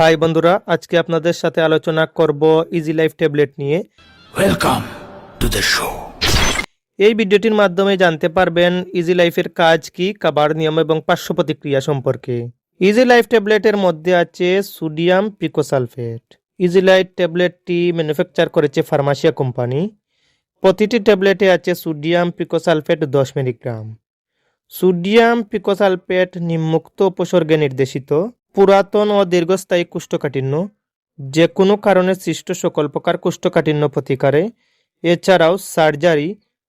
High বন্ধুরা আজকে আপনাদের সাথে আলোচনা করব ইজি লাইফ ট্যাবলেট নিয়ে। Welcome to the show. এই ভিডিওটির মাধ্যমে জানতে পারবেন ইজি লাইফের কাজ কি খাবার নিয়ম এবং পার্শ্ব প্রতিক্রিয়া সম্পর্কে। ইজি লাইফ ট্যাবলেটের মধ্যে আছে সোডিয়াম পিকোসালফেট। ইজি লাইফ ট্যাবলেটটি ম্যানুফ্যাকচার করেছে ফার্মাসিয়া কোম্পানি প্রতিটি ট্যাবলেটে আছে সোডিয়াম পিকোসালফেট দশ মিলিগ্রাম। সোডিয়াম পিকোসালফেট নিম্মুক্ত উপসর্গে নির্দেশিত। পুরাতন ও দীর্ঘস্থায়ী কুষ্ঠকাঠিন্য, যে কোনো কারণে সৃষ্ট সকল প্রকার কোষ্ঠকাঠিন্য প্রতিকারে। এছাড়াও সার্জারি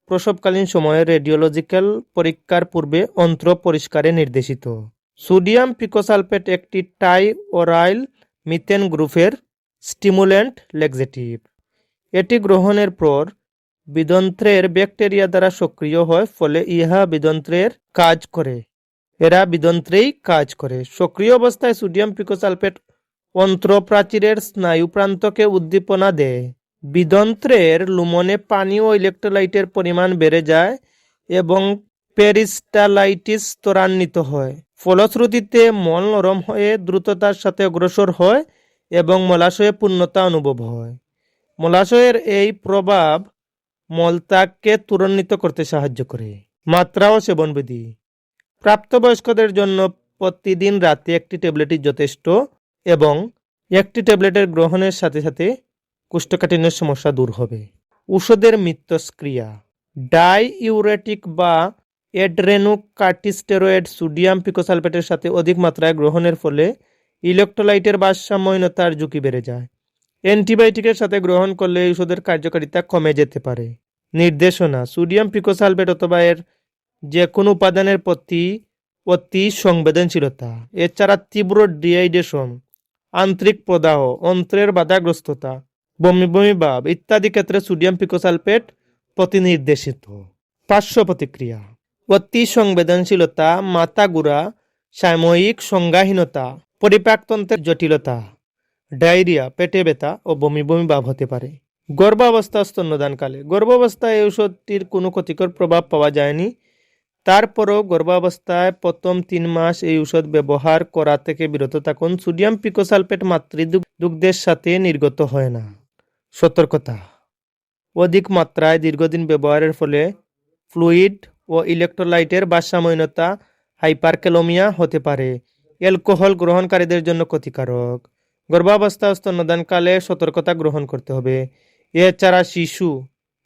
প্রসবকালীন সময়ে রেডিওলজিক্যাল পরীক্ষার পূর্বে অন্ত্র পরিষ্কারে নির্দেশিত। সোডিয়াম পিকোসালফেট একটি টাই ওরাইল মিথেন গ্রুপের স্টিমুলেন্ট লেগজেটিভ এটি গ্রহণের পর বিদন্ত্রের ব্যাকটেরিয়া দ্বারা সক্রিয় হয়, ফলে ইহা বিদন্ত্রের কাজ করে। এরা বিদন্ত্রেই কাজ করে। সক্রিয় অবস্থায় সোডিয়াম পিকোসালফেট অন্ত্রপ্রাচীরের স্নায়ু প্রান্তকে উদ্দীপনা দেয়। বিদন্ত্রের লুমনে পানি ও ইলেকট্রোলাইটের পরিমাণ বেড়ে যায় এবং পেরিস্টালাইটিস ত্বরান্বিত হয়। ফলশ্রুতিতে মল নরম হয়ে দ্রুততার সাথে অগ্রসর হয় এবং মলাশয়ে পূর্ণতা অনুভব হয়। মলাশয়ের এই প্রভাব মলত্যাগকে ত্বরান্বিত করতে সাহায্য করে। মাত্রা ও সেবনবিধি প্রাপ্তবয়স্কদের জন্য প্রতিদিন রাতে একটি ট্যাবলেটই যথেষ্ট এবং একটি ট্যাবলেটের গ্রহণের সাথে সাথে কোষ্ঠকাঠিন্যের সমস্যা দূর হবে। মিথস্ক্রিয়া ডাই ইউরেটিক বা এড্রেনোকার্টিস্টেরয়েড সোডিয়াম পিকোসালফেটের সাথে অধিক মাত্রায় গ্রহণের ফলে ইলেকট্রোলাইটের ভারসাম্যহীনতার ঝুঁকি বেড়ে যায়। অ্যান্টিবায়োটিকের সাথে গ্রহণ করলে ওষুধের কার্যকারিতা কমে যেতে পারে। নির্দেশনা, সোডিয়াম পিকোসালফেট অথবা এর যে কোনো উপাদানের প্রতি, অতি সংবেদনশীলতা। এছাড়া তীব্র ডিহাইড্রেশন, আন্তরিক প্রদাহ, অন্ত্রের বাধাগ্রস্ততা, বমি বমি ভাব ইত্যাদি ক্ষেত্রে সোডিয়াম পিকোসালফেট প্রতিনির্দেশিত। পার্শ্ব প্রতিক্রিয়া। অতি সংবেদনশীলতা, মাথা গুড়া সাময়িক সংজ্ঞাহীনতা, পরিপাকতন্ত্রের জটিলতা, ডায়রিয়া, পেটে ব্যথা ও বমি বমি ভাব হতে পারে। গর্ভাবস্থা স্তন্যদানকালে। গর্ভাবস্থায় এই ঔষধটির কোনো ক্ষতিকর প্রভাব পাওয়া যায়নি। তারপরও গর্ভাবস্থায় প্রথম তিন মাস এই ঔষধ ব্যবহার করা থেকে বিরত থাকুন। সোডিয়াম পিকোসালফেট মাতৃদুগ্ধের সাথে নির্গত হয় না। সতর্কতা। অধিক মাত্রায় দীর্ঘদিন ব্যবহারের ফলে ফ্লুইড ও ইলেকট্রোলাইটের ভারসাম্যহীনতা, হাইপারক্যালোমিয়া হতে পারে। অ্যালকোহল গ্রহণকারীদের জন্য ক্ষতিকারক। গর্ভাবস্থা স্তন্যদানকালে সতর্কতা গ্রহণ করতে হবে। এছাড়া শিশু,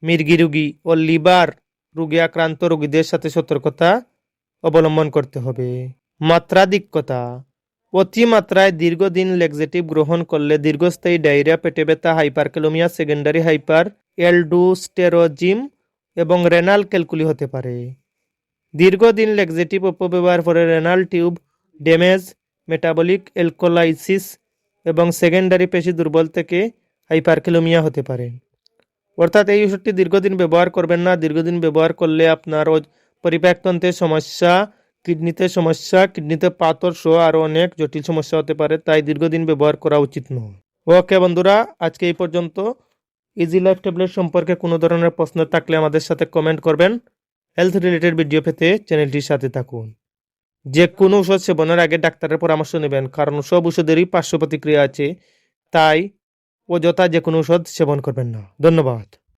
মির্গি রোগী ও লিভার রোগে আক্রান্ত রোগীদের সাথে সতর্কতা অবলম্বন করতে হবে। মাত্রাধিক্যতা অতিমাত্রায় দীর্ঘদিন লেগজেটিভ গ্রহণ করলে দীর্ঘস্থায়ী ডায়রিয়া, পেটে ব্যথা হাইপারক্যালোমিয়া সেকেন্ডারি হাইপার, এলডোস্টেরোজিম এবং রেনাল ক্যালকুলি হতে পারে। দীর্ঘদিন লেগজেটিভ অপব্যবহার করে renal tube damage, metabolic alkalosis এবং সেকেন্ডারি পেশি দুর্বল থেকে হাইপারক্যালোমিয়া হতে পারে। অর্থাৎ এই ওষুধটি দীর্ঘদিন ব্যবহার করবেন না। দীর্ঘদিন ব্যবহার করলে আপনার পরিপাকতন্ত্রের সমস্যা, কিডনিতে সমস্যা, কিডনিতে পাথর সহ আরও অনেক জটিল সমস্যা হতে পারে, তাই দীর্ঘদিন ব্যবহার করা উচিত নয়। ওকে বন্ধুরা, আজকে এই পর্যন্ত। ইজি লাইফ ট্যাবলেট সম্পর্কে কোনো ধরনের প্রশ্ন থাকলে আমাদের সাথে কমেন্ট করবেন। হেলথ রিলেটেড ভিডিও পেতে চ্যানেলটির সাথে থাকুন। যে কোনো ওষুধ সেবনের আগে ডাক্তারের পরামর্শ নেবেন, কারণ সব ওষুধেরই পার্শ্ব প্রতিক্রিয়া আছে। তাই অযথা যে কোনো ঔষধ সেবন করবেন না। ধন্যবাদ।